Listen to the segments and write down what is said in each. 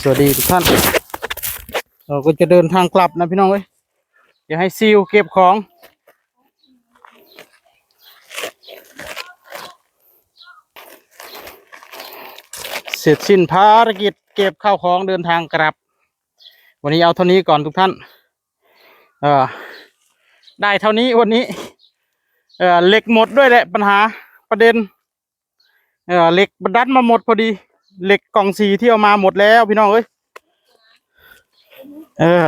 สวัสดีทุกท่าน เราก็จะเดินทางกลับนะพี่น้องเอ้ยอย่าให้ซีลเก็บของ เสร็จสิ้นภารกิจเก็บข้าวของเดินทางกลับ วันนี้เอาเท่านี้ก่อนทุกท่าน เออได้เท่านี้วันนี้ เออเหล็กหมดด้วยแหละปัญหาประเด็น เออเหล็กบรรดัดมาหมดพอดี เหล็กกล่องสีที่เอามาหมดแล้วพี่น้องเอ้ยเออ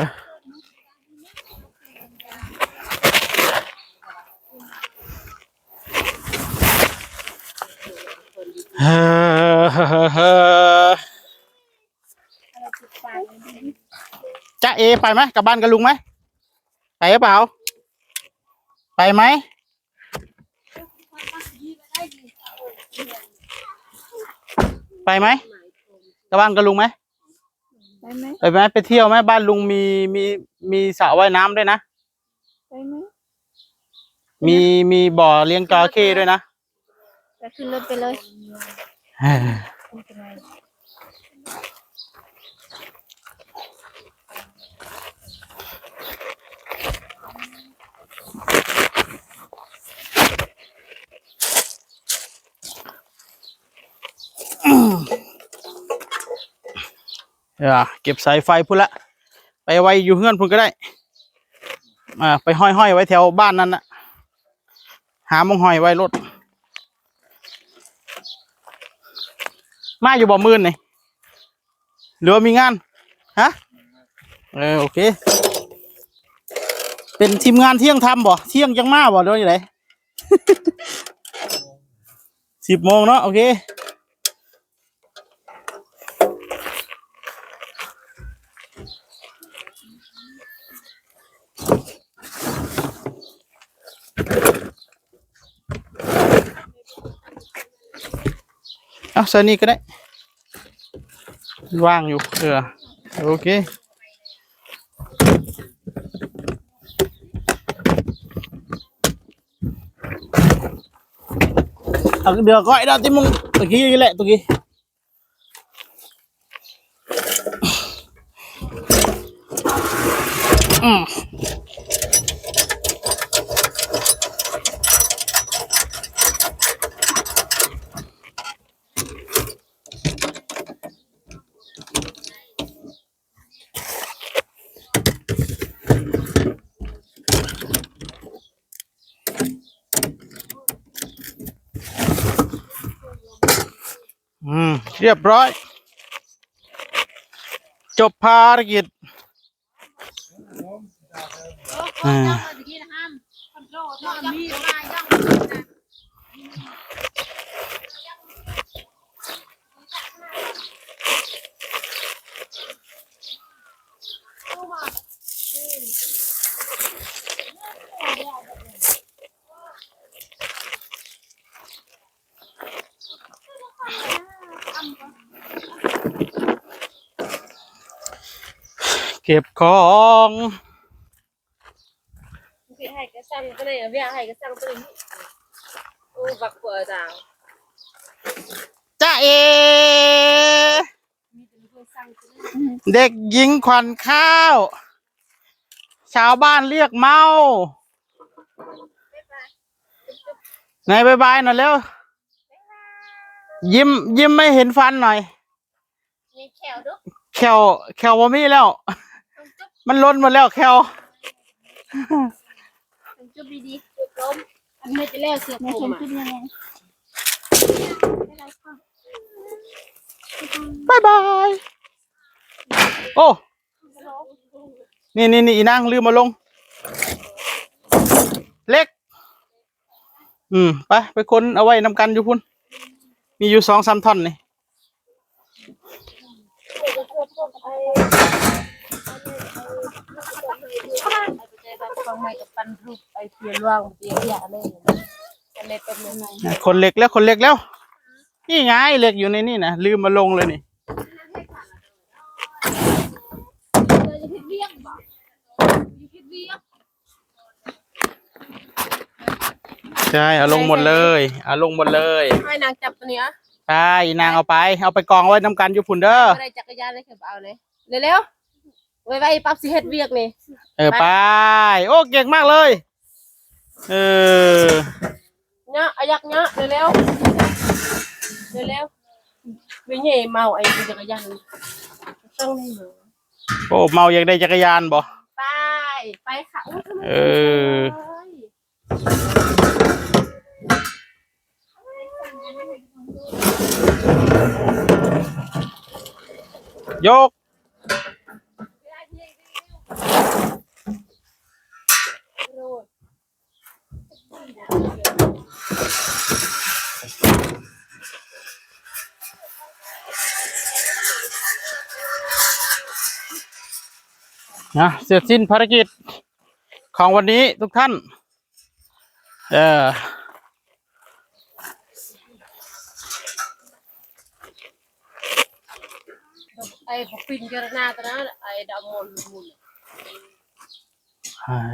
เฮ้อเฮ้อเฮ้อจะเอไปไหมกลับบ้านกับลุงไหมไปหรือเปล่า ไปไหม ไปไหมกลับบ้านกับลุงไหมไปไหมไปไหมไปเที่ยวไหมบ้านลุงมีมีมีสระว่ายน้ำด้วยนะ ไปไหมมีมีบ่อเลี้ยงจระเข้ด้วยนะ ไปขึ้นรถไปเลยเฮ้ยเออเก็บสายไฟพุ่นละไปไว้อยู่เฮือนพุ่นก็ได้อ่าไปห้อยห้อยไว้แถวบ้านนั่นนะหามงห้อยไว้รถมาอยู่บ่มื่นนี่หรือว่ามีงานฮะเออโอเค เป็นทีมงานเที่ยงทำบ่เที่ยงยังมาบ่หรือว่าอย่างไรสิบโมงเนาะโอเค ใส่นี่ก็ได้ ว่างอยู่เออโอเคเอาเดือก้อยได้ที่มึงตะกี้นี่แหละตะกี้ อืม อืม เรียบร้อย จบภารกิจอ่า เก็บของ Cái hai cái xăng cái này là vẽ hai cái xăng cái này ô vặt của rào จ้าเอ เด็กหญิงขวัญข้าว ชาวบ้านเรียกเมาไหนบายบายหน่อยเร็ว ยิ้มยิ้มไม่เห็นฟันหน่อยนี่แขวดุแควแควบ่มีแล้ว มันล้นหมดแล้วแควจุบดีๆจุบล้มอันนี้จะแล้วเสือแม่ผเข็มนอะขึ้นยังไงบายบาย โอ้ นี่นี่นี่อีนางลืมมาลง เล็ก อืม ไป ไปคนเอาไว้นำกันอยู่พุ่น มีอยู่สองสามท่อนนี่ ฟังไม่กับปันรูปไอเทียนว่างเตียงยาเลยอันนี้เป็นยังไงคนเล็กแล้วคนเล็กแล้ว นี่ไงเล็กอยู่ในนี่นะลืมมาลงเลยนี่ใช่เอาลงหมดเลยเอาลงหมดเลยให้นางจับตัวเนี้ยไปอีนางเอาไป เอาไปกองไว้น้ำกันอยู่พุ่นเด้อไม่ได้จักรยานเลยเก็บเอาเลยเร็วๆ ไว้ไว้ปั๊บสิเฮ็ดเวียกนี่ เออไป โอ้เก่งมากเลย เออเนาะอายักเนาะเร็วๆเร็วๆไม่ใช่เมาไอ้จักรยานต้องนี่หนูโอ้เมาอยากได้จักรยานบ่ไปไปค่ะอุ้ยทำไมเออยก นะเสร็จสิ้นภารกิจของวันนี้ทุกท่าน เออไอ้ปินเจรนาตนนั้นไอ้ดามนมุน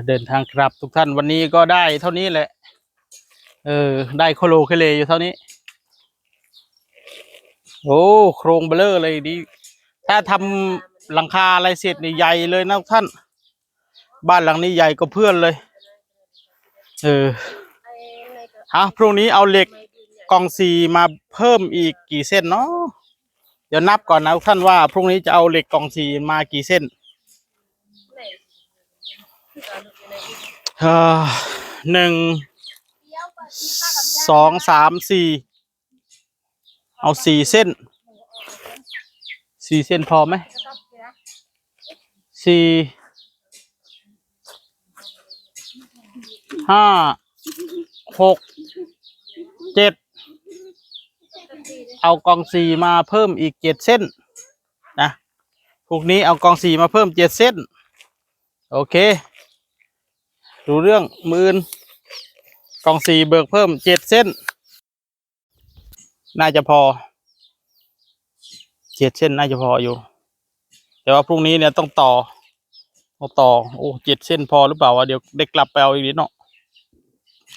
เดินทางกลับทุกท่านวันนี้ก็ได้เท่านี้แหละ เออ ได้โคโลเคเลอยู่เท่านี้ โอ้ โครงเบลเลอร์เลยดี ถ้าทำ หลังคาอะไรเสร็จนี่ใหญ่เลยนะท่าน บ้านหลังนี้ใหญ่กว่าเพื่อนเลย เออฮะพรุ่งนี้เอาเหล็กกองซีมาเพิ่มอีกกี่เส้นเนาะเดี๋ยวนับก่อนนะท่านว่าพรุ่งนี้จะเอาเหล็กกองซีมากี่เส้นเอ่อหนึ่งสองสามสี่เอาสี่เส้นสี่เส้นพอไหม สี่ห้าหกเจ็ดเอากองสีมาเพิ่มอีกเจ็ดเส้นนะพวกนี้เอากองสีมาเพิ่มเจ็ดเส้น โอเครู้เรื่องมือนกองสีเบิกเพิ่มเจ็ดเส้น น่าจะพอเจ็ดเส้นน่าจะพออยู่ แต่ว่าพรุ่งนี้เนี่ยต้องต่อต้องต่อ โอ้เจ็ดเส้นพอหรือเปล่าวะเดี๋ยวเด็กกลับไปเอาอีกนิดเนาะ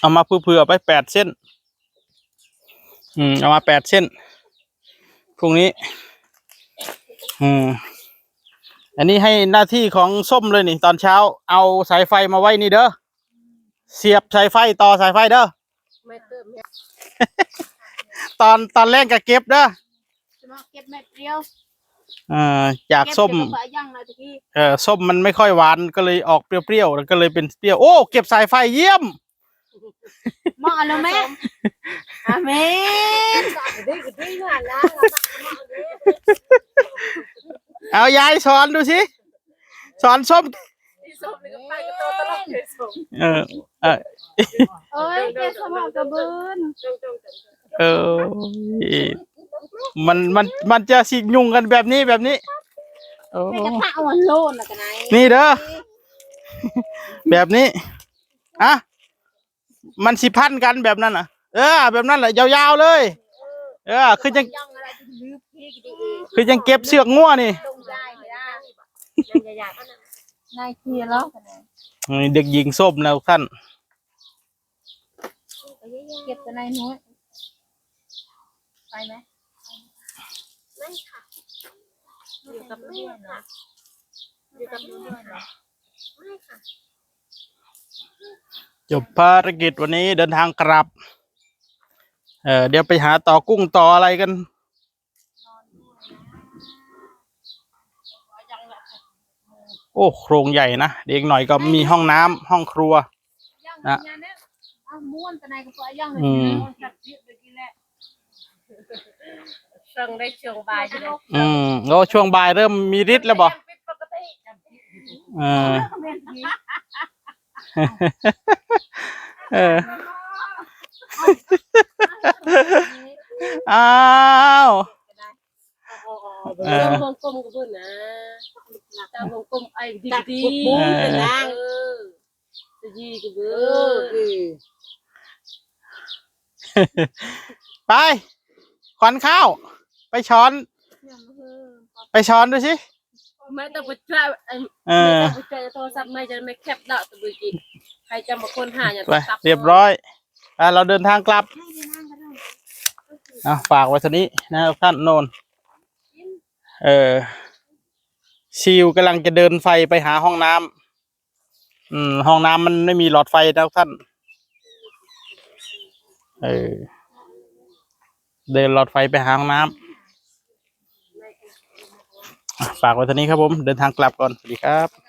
เอามาเผื่อๆไปแปดเส้น อืม เอามาแปดเส้น พรุ่งนี้ อืม อันนี้ให้หน้าที่ของส้มเลยนี่ ตอนเช้า เอาสายไฟมาไว้นี่เด้อ เสียบสายไฟต่อสายไฟเด้อไม่เติมเนี่ยตอนตอนแรกก็เก็บเด้อจะมาเก็บเม็ดเดียว เอ่อจากส้ม เก็บเดี๋ยวก็ย่างเลยตะกี้เออส้มมันไม่ค่อยหวานก็เลยออกเปรี้ยวๆแล้วก็เลยเป็นเปรี้ยวโอ้เก็บสายไฟเยี่ยมมองอะไรแม่อาเมนดีก็ดีงานนะเอายายสอนดูสิสอนส้ม ที่ส้มนี่ก็ไปก็โตตลอดเลยส้มเออเออเอ้ยเก็บสมองกระเบือนจงจงจงเออ มันมันมันจะสิยุ่งกันแบบนี้แบบนี้โอ้แม่กระทะอ่อนโลนนะกันไหนนี่เด้อแบบนี้อะมันสิพันกันแบบนั้นอะ เออ แบบนั้นแหละยาวๆเลย เออ คือยังย่างอะไรที่ลืมพี่กี่ดีคือยังเก็บเสือกง่วนี่ลงได้ไม่ได้ยังใหญ่ๆก็นะนายเคลียร์แล้วเด็กหญิงส้มนะทุกท่านเก็บแต่นายน้อยไปไหมไม่ค่ะอยู่ กับลูกนะอยู่กับลูกด้วยนะไม่ค่ะจบภารกิจวันนี้เดินทางกลับ เออเดี๋ยวไปหาต่อกุ้งต่ออะไรกัน โอ้โครงใหญ่นะ เด็กหน่อยก็มีห้องน้ำห้องครัวย่างนะยาเนี่ยอ้าวม้วนแต่นายก็ปล่อยย่างเลยอืมม้วนจัดเรียบเลยกินแหละ ช่วงได้ช่วงบ่ายใช่ไหมอืมแล้วช่วงบ่ายเริ่มมีฤทธิ์แล้วบ่เป็นปกติเออแม่นดีเอออ้าวเออวงกลมกับเพื่อนนะตามวงกลมไอ้ดีดีเออนะเออจะดีกับเบอร์ไปขวัญข้าว ไปช้อน ไปช้อนดูสิไม่ต้องไปช่วยไอ้เอไม่อต้องไปช่วยโทรศัพท์ไม่จะไม่แคปดอกตะบุกิใครจะมาคนหาอย่างไปเรียบร้อยอะเราเดินทางกลับให้ไปนั่งกันเลยอะฝากไว้เท่านี้นะทุกท่านโนนเออชิวกำลังจะเดินไฟไปหาห้องน้ำอืม ห้องน้ำมันไม่มีหลอดไฟนะทุกท่าน เออ เดินหลอดไฟไปหาห้องน้ำอะ ฝากไว้เท่านี้ครับผม เดินทางกลับก่อน สวัสดีครับ